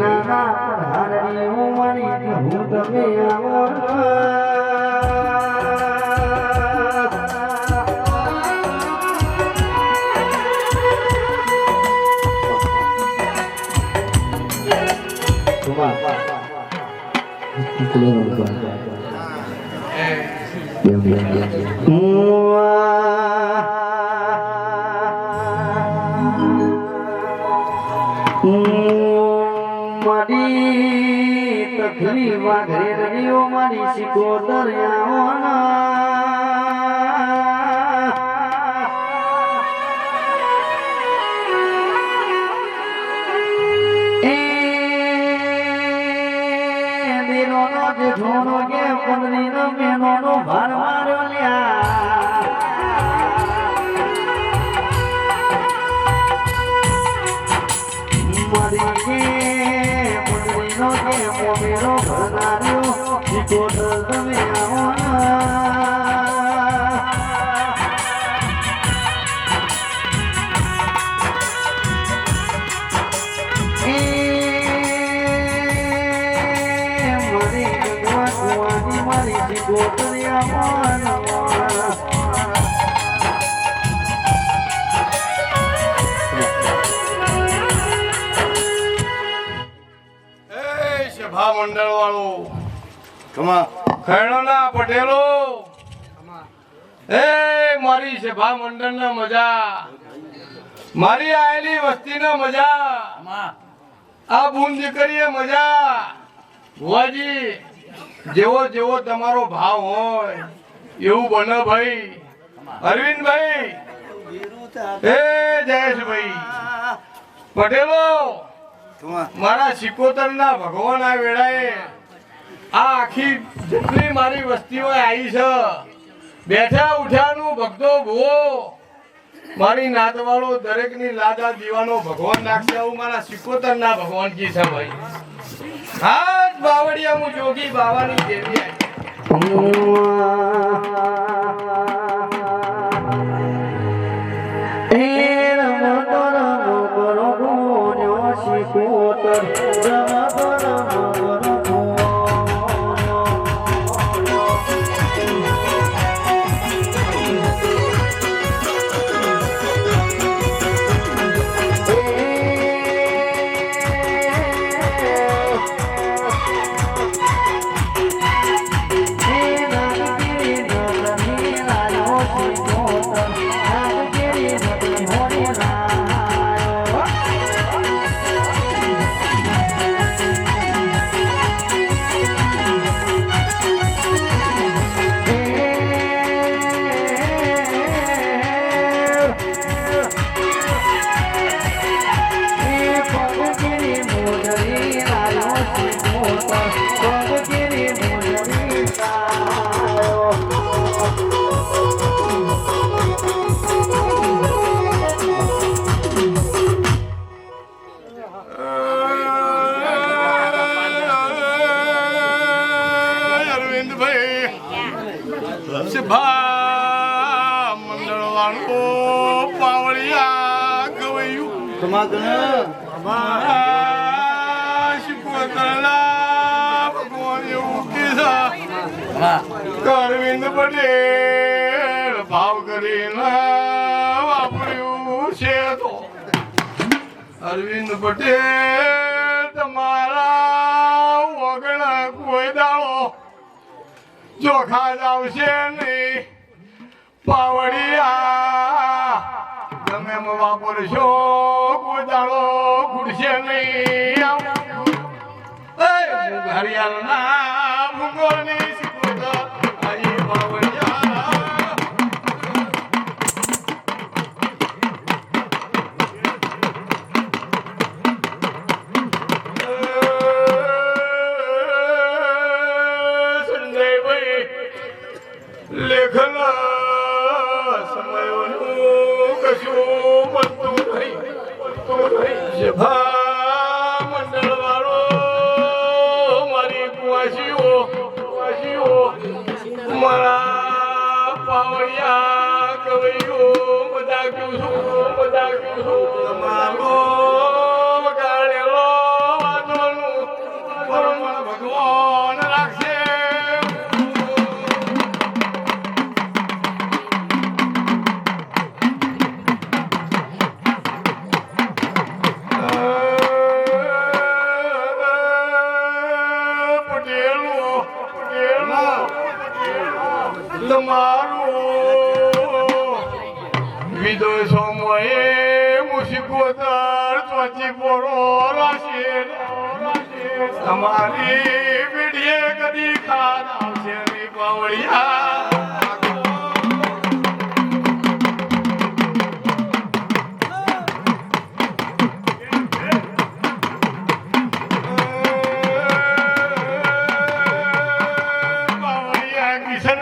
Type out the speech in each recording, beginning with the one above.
નાના હારની ઉંમરી હું તમે આવો મારી રહીઓ મારી સભા મંડળ વાળો કમા. ખેડોના પટેલો. એ મારી સભા મંડળ ના મજા. મારી આયેલી વસ્તી ના મજા આ બૂન દીકરીએ મજા. ભુવાજી જેવો જેવો તમારો ભાવ હોય, એવું બને ભાઈ. અરવિંદભાઈ, એ જયેશભાઈ. પટેલો, મારા સિકોતર ના ભગવાન આ વેળાએ આ આખી જેટલી મારી વસ્તીઓ આવી છે. બેઠા ઉઠ્યાનું ભક્તો ભૂવો. મારી નાતવાળો દરેકની લાદા દીવાનો ભગવાન નાખશે આવું મારા સિકોતર ના ભગવાન કી છે ભાઈ. હાથ બાવળિયા હું જોગી બાવાની દેવી ગવૈયું કમા કને અરવિંદ પટેલ ભાવ કરીને વાપર્યું છે તો અરવિંદ પટેલ તમારા વગણ કોઈ દાવો ચોખા જ આવશે નહીં. પાવડિયા એમ વાપરશો કોઈ દાડો નહીં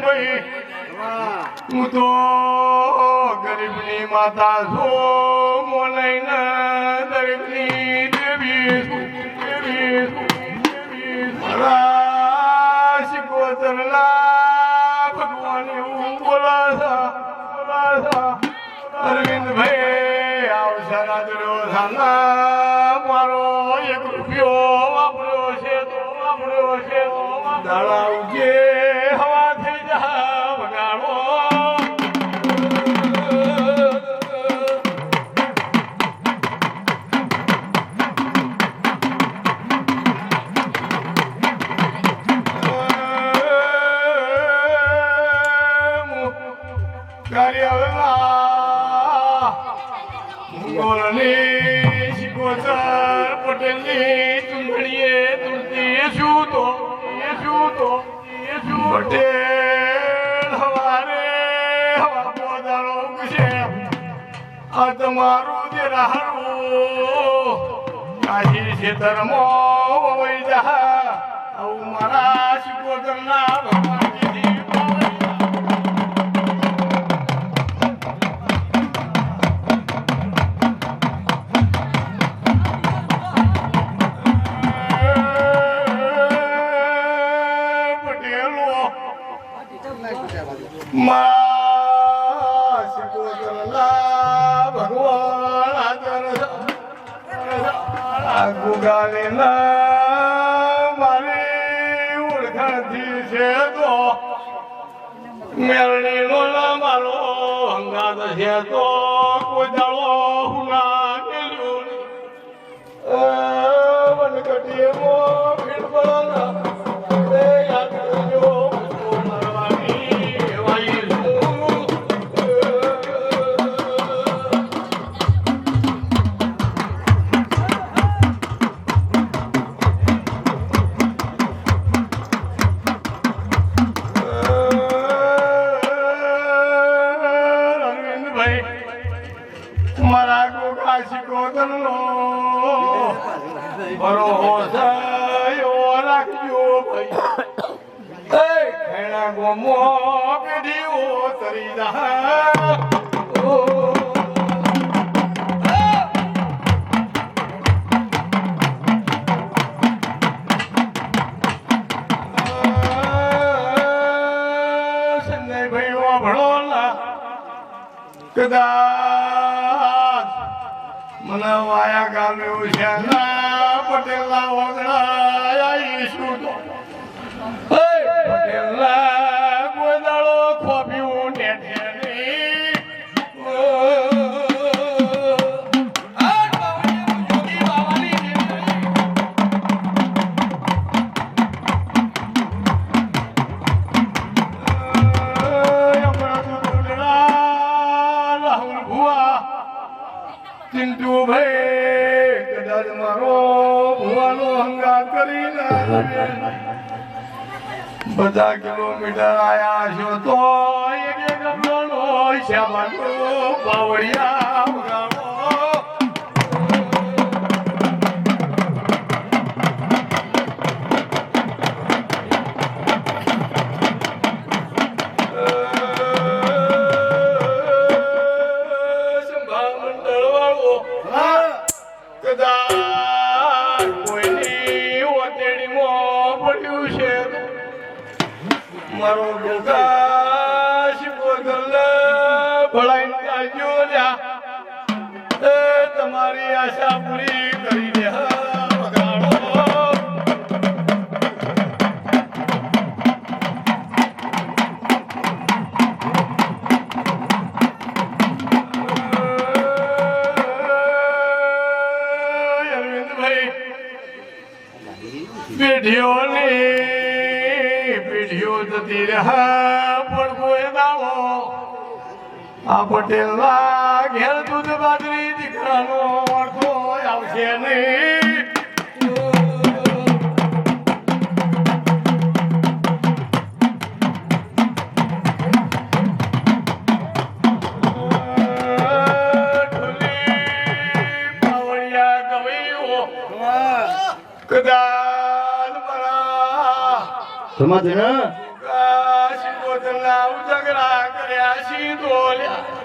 કિશનભાઈ હું તો ગરીબની માતા છું મોલૈના દરેકની દેવી દેવી શિકોતરના ભગવાન એવું બોલાશા, બોલાશા. અરવિંદભાઈ આવશે રાત્રિઓ સાના મારો એક રૂપિયો વાપર્યો છે તો તમારું જે રાહરું કાશી ક્ષેત્રમાં વહી જા. આવું મારા શિકોતરના ભગવાનજીથી પટેલો માં ગુગાલીના મારી ઓળખાણથી છે તો મેળણી નો મારો હંગાત છે તો કોઈ દાડો હુના મેલ્યું વનકટીએ મો વાભળોલા કદાચ મને વાયા ગામ્યું છે ના પટેલના વગડા પટેલના ચિંટુ ભાઈ, કદાચ મારો ભુવાનો હંગાત કરીને બધા કિલોમીટર આયા છો તો એક એક ગણો શ્યામાનો બાવળિયા મારો ગોગા શિકોતરને ભળાઈ જાજો લ્યા. એ તમારી આશા પૂરી દાવો. આ પટેલના ઘેર દૂધ બાજરી દીકરાનો અડધો આવશે નહીં. સમજ ને milagre é olha.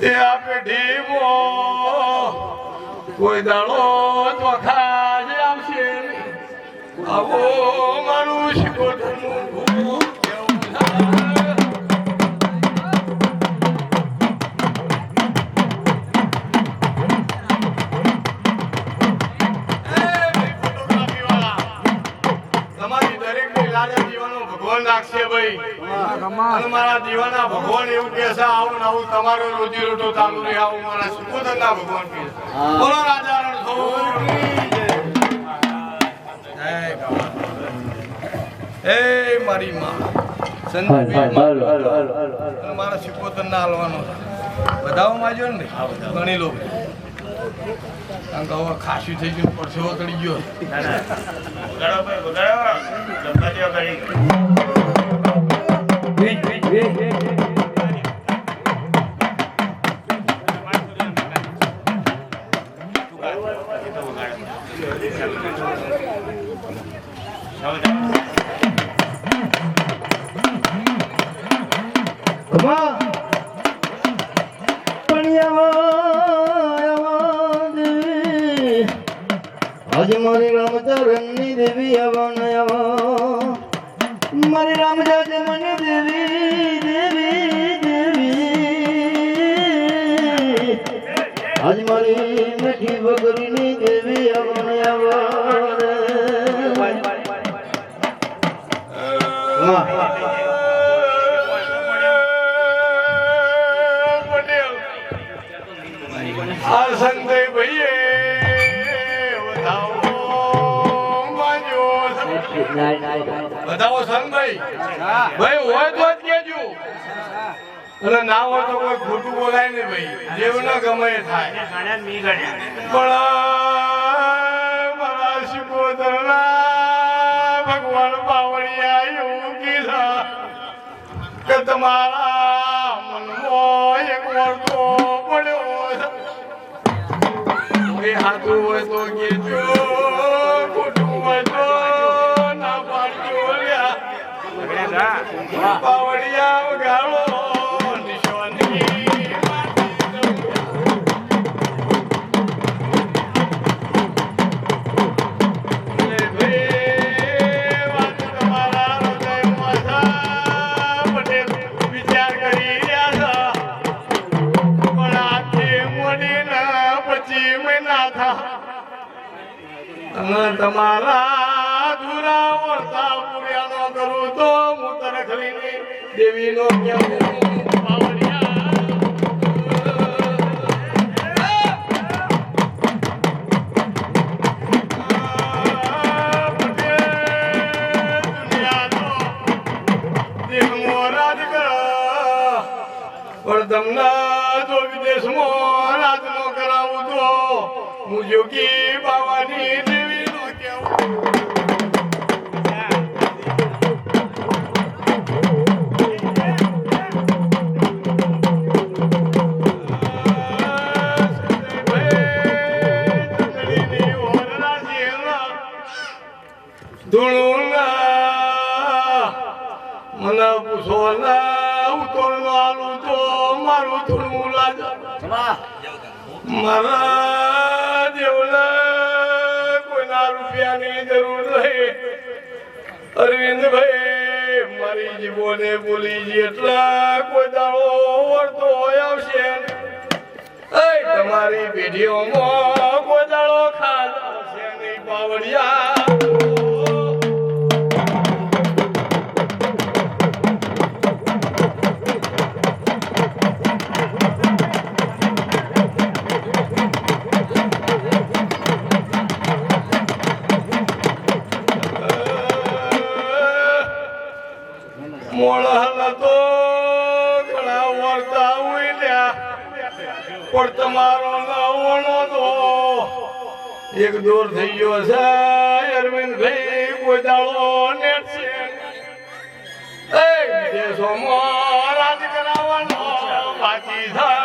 તે આ પેઢીમાં કોઈ દાડો ચોખા જ આવશે આવો મારું શિકોતરનું ભૂખ કેવું છે. તમારી દરેક લાજા જીવનનો ભગવાન રાખશે ભાઈ. અને મારા જીવનના ભગવાન એવું કહે છે આવું ને આવું તમારો રોજી રોટો ચાલુ રહે આવું મારા સુખોદનના ભગવાન કહે છે. બોલો રાજા રણછોડ એ મારી માં અને મારા સિકોતરના હાલવાનો છે. બધાઓ માજો ને ઘણી લોકો કારણ કે હવે ખાસી થઈ ગયું પરસેવો ચડી ગયો. ખમા ના હોય તો કોઈ ખોટું બોલાય ને ભાઈ. જેવું ના ગમે થાય. પણ મારા શિકોતરના ભગવાન પાવડી કીધા કે તમારા એ હાથું હોય તો કહેજો ખોટું હોય તો ના પાડજો લ્યા. બાવળિયા તમારા ધુરા વર્તા પૂર્યાનો કરું તો હું દેવીનો કેવું પાવડિયા પણ હું જોગી બાવાની દેવી એ તમારી પેઢીઓમાં દાડો ખાધો છે પાવડિયા. એક દૂર થઈ ગયો છે, અરવિંદભાઈ કોઈ દાડો નેટ એ, વિદેશોમાં રાજ કરાવવાનો બાકી છે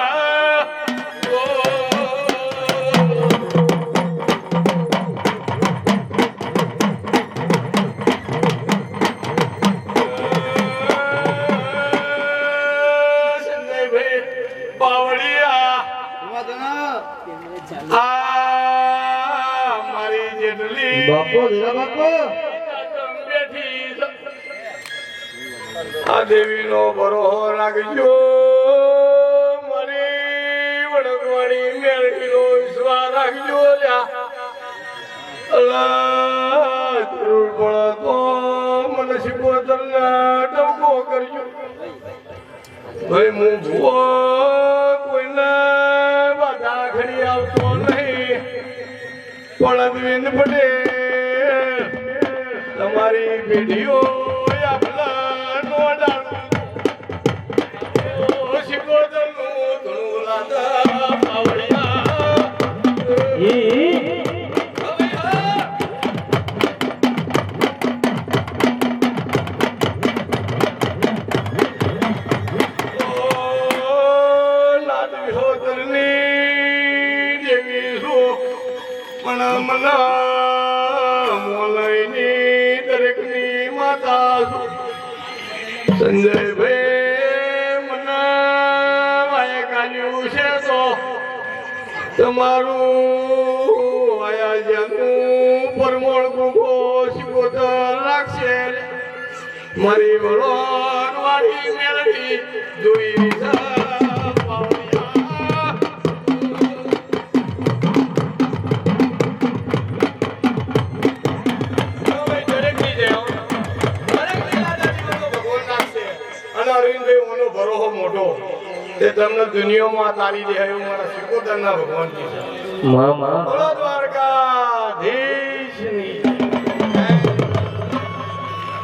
આ દેવીનો બરોહો રાખજો. મારી ભાઈ, હું ભૂવો કોઈને બાધા ખડી આવતો નહીં. પણ અરવિંદ પટેલ, તમારી પેઢીઓ ಈ રાખશે. અને અરવિંદભાઈ, મોનો ભરોહો મોટો. તે તમને દુનિયામાં તારી દે એવું મારા શિકોતરના ભગવાન છે. મામા. બોલો